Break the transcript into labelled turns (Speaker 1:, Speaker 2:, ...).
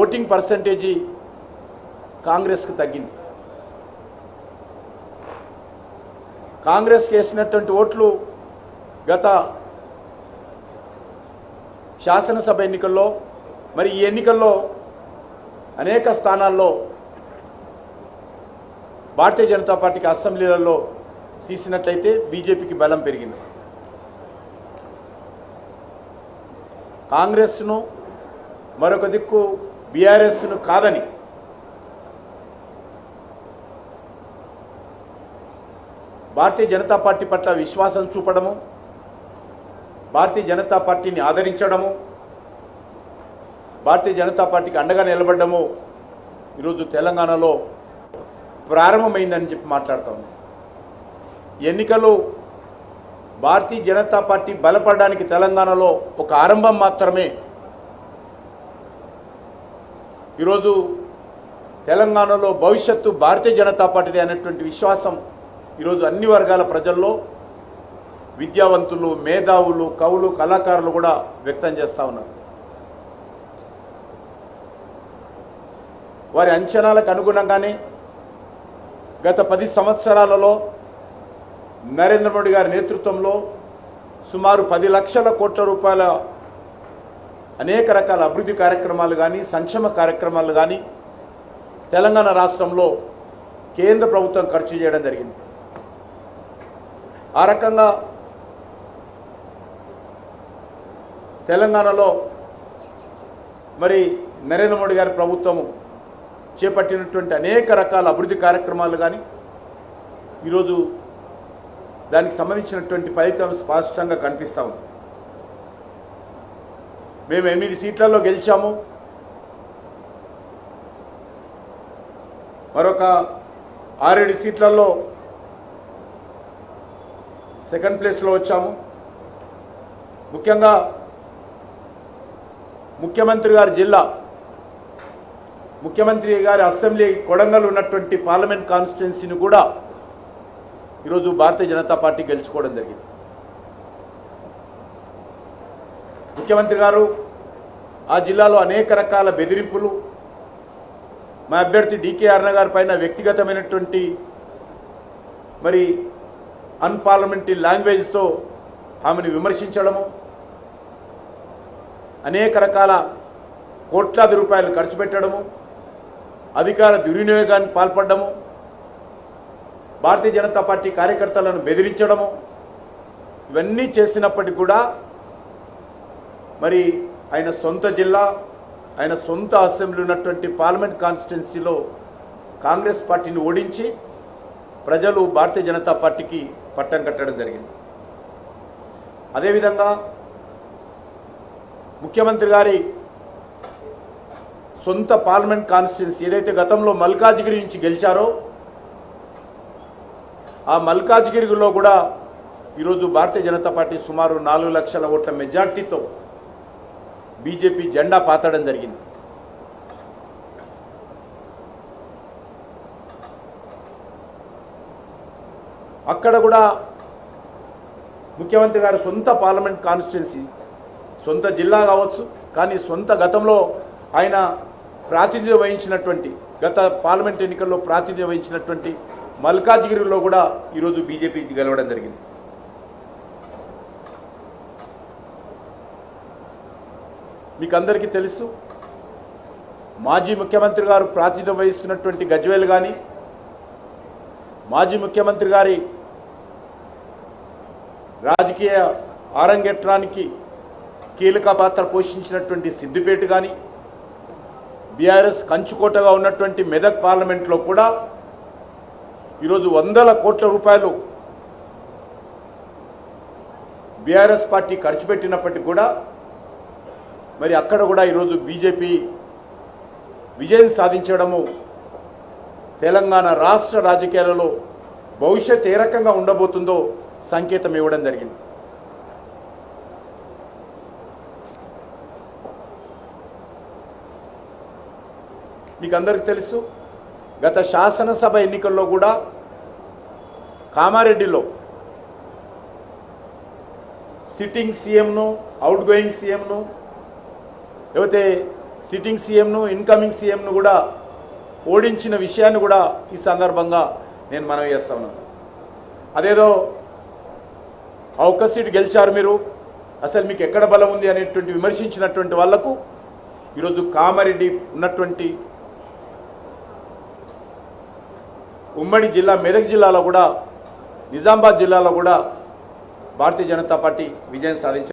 Speaker 1: Voting percentage కాంగ్రెస్కు తగ్గింది. కాంగ్రెస్కి వేసినటువంటి ఓట్లు గత శాసనసభ ఎన్నికల్లో మరి ఈ ఎన్నికల్లో అనేక స్థానాల్లో భారతీయ జనతా పార్టీకి అసెంబ్లీలలో తీసినట్లయితే బీజేపీకి బలం పెరిగింది. కాంగ్రెస్ను మరొక దిక్కు బీఆర్ఎస్ను కాదని భారతీయ జనతా పార్టీ పట్ల విశ్వాసం చూపడము భారతీయ జనతా పార్టీని ఆదరించడము భారతీయ జనతా పార్టీకి అండగా నిలబడము ఈరోజు తెలంగాణలో ప్రారంభమైందని చెప్పి మాట్లాడతాము ఉన్నాం. ఎన్నికలు భారతీయ జనతా పార్టీ బలపడడానికి తెలంగాణలో ఒక ఆరంభం మాత్రమే ఈరోజు తెలంగాణలో భవిష్యత్తు భారతీయ జనతా పార్టీది అనేటువంటి విశ్వాసం ఈరోజు అన్ని వర్గాల ప్రజల్లో విద్యావంతులు మేధావులు కవులు కళాకారులు కూడా వ్యక్తం చేస్తూ ఉన్నారు. వారి అంచనాలకు అనుగుణంగానే గత పది సంవత్సరాలలో నరేంద్ర మోడీ గారి నేతృత్వంలో సుమారు పది లక్షల కోట్ల రూపాయల అనేక రకాల అభివృద్ధి కార్యక్రమాలు కానీ సంక్షేమ కార్యక్రమాలు కానీ తెలంగాణ రాష్ట్రంలో కేంద్ర ప్రభుత్వం ఖర్చు చేయడం జరిగింది. ఆ రకంగా తెలంగాణలో మరి నరేంద్ర మోడీ గారి ప్రభుత్వము చేపట్టినటువంటి అనేక రకాల అభివృద్ధి కార్యక్రమాలు కానీ ఈరోజు దానికి సంబంధించినటువంటి ఫలితం స్పష్టంగా కనిపిస్తూ ఉంది మేము ఎనిమిది సీట్లలో గెలిచాము. మరొక ఆరేడు సీట్లలో సెకండ్ ప్లేస్లో వచ్చాము. ముఖ్యంగా ముఖ్యమంత్రి గారి జిల్లా ముఖ్యమంత్రి గారి అసెంబ్లీ కొడంగల్ ఉన్నటువంటి పార్లమెంట్ కాన్స్టిట్యున్సీని కూడా ఈరోజు భారతీయ జనతా పార్టీ గెలుచుకోవడం జరిగింది. ముఖ్యమంత్రి గారు ఆ జిల్లాలో అనేక రకాల బెదిరింపులు. మా అభ్యర్థి డికే అర్ణ గారి పైన వ్యక్తిగతమైనటువంటి మరి అన్పార్లమెంటరీ లాంగ్వేజ్తో ఆమెను విమర్శించడము అనేక రకాల కోట్లాది రూపాయలు ఖర్చు పెట్టడము అధికార దుర్వినియోగానికి పాల్పడము భారతీయ జనతా పార్టీ కార్యకర్తలను బెదిరించడము ఇవన్నీ చేసినప్పటికీ కూడా మరి ఆయన సొంత జిల్లా ఆయన సొంత అసెంబ్లీ ఉన్నటువంటి పార్లమెంట్ కాన్స్టిట్యున్సీలో కాంగ్రెస్ పార్టీని ఓడించి ప్రజలు భారతీయ జనతా పార్టీకి పట్టం కట్టడం జరిగింది. అదేవిధంగా ముఖ్యమంత్రి గారి సొంత పార్లమెంట్ కాన్స్టిట్యున్సీ ఏదైతే గతంలో మల్కాజ్గిరి నుంచి గెలిచారో ఆ మల్కాజ్గిరిలో కూడా ఈరోజు భారతీయ జనతా పార్టీ సుమారు నాలుగు లక్షల ఓట్ల మెజార్టీతో బీజేపీ జెండా పాతడం జరిగింది. అక్కడ కూడా ముఖ్యమంత్రి గారి సొంత పార్లమెంట్ కాన్స్టిట్యున్సీ సొంత జిల్లా కావచ్చు కానీ సొంత గతంలో ఆయన ప్రాతినిధ్యం వహించినటువంటి గత పార్లమెంట్ ఎన్నికల్లో ప్రాతినిధ్యం వహించినటువంటి మల్కాజ్గిరిలో కూడా ఈరోజు బీజేపీ గెలవడం జరిగింది. మీకు అందరికీ తెలుసు మాజీ ముఖ్యమంత్రి గారు ప్రాతినిధ్యం వహిస్తున్నటువంటి గజ్వేల్ కానీ మాజీ ముఖ్యమంత్రి గారి రాజకీయ ఆరంగేట్రానికి కీలక పాత్ర పోషించినటువంటి సిద్దిపేట కానీ బీఆర్ఎస్ కంచుకోటగా ఉన్నటువంటి మెదక్ పార్లమెంట్లో కూడా ఈరోజు వందల కోట్ల రూపాయలు బీఆర్ఎస్ పార్టీ ఖర్చు పెట్టినప్పటికీ కూడా మరి అక్కడ కూడా ఈరోజు బీజేపీ విజయం సాధించడము తెలంగాణ రాష్ట్ర రాజకీయాలలో భవిష్యత్ ఏ రకంగా ఉండబోతుందో సంకేతం ఇవ్వడం జరిగింది. మీకు అందరికీ తెలుసు గత శాసనసభ ఎన్నికల్లో కూడా కామారెడ్డిలో సిట్టింగ్ సీఎంను అవుట్ గోయింగ్ సీఎంను లేకపోతే సిట్టింగ్ సీఎంను ఇన్కమింగ్ సీఎంను కూడా ఓడించిన విషయాన్ని కూడా ఈ సందర్భంగా నేను మనవి చేస్తా ఉన్నాను. అదేదో ఆ ఒక్క సీటు గెలిచారు మీరు అసలు మీకు ఎక్కడ బలం ఉంది అనేటువంటి విమర్శించినటువంటి వాళ్ళకు ఈరోజు కామారెడ్డి ఉన్నటువంటి ఉమ్మడి జిల్లా మెదక్ జిల్లాలో కూడా నిజామాబాద్ జిల్లాలో కూడా భారతీయ జనతా పార్టీ విజయం సాధించారు.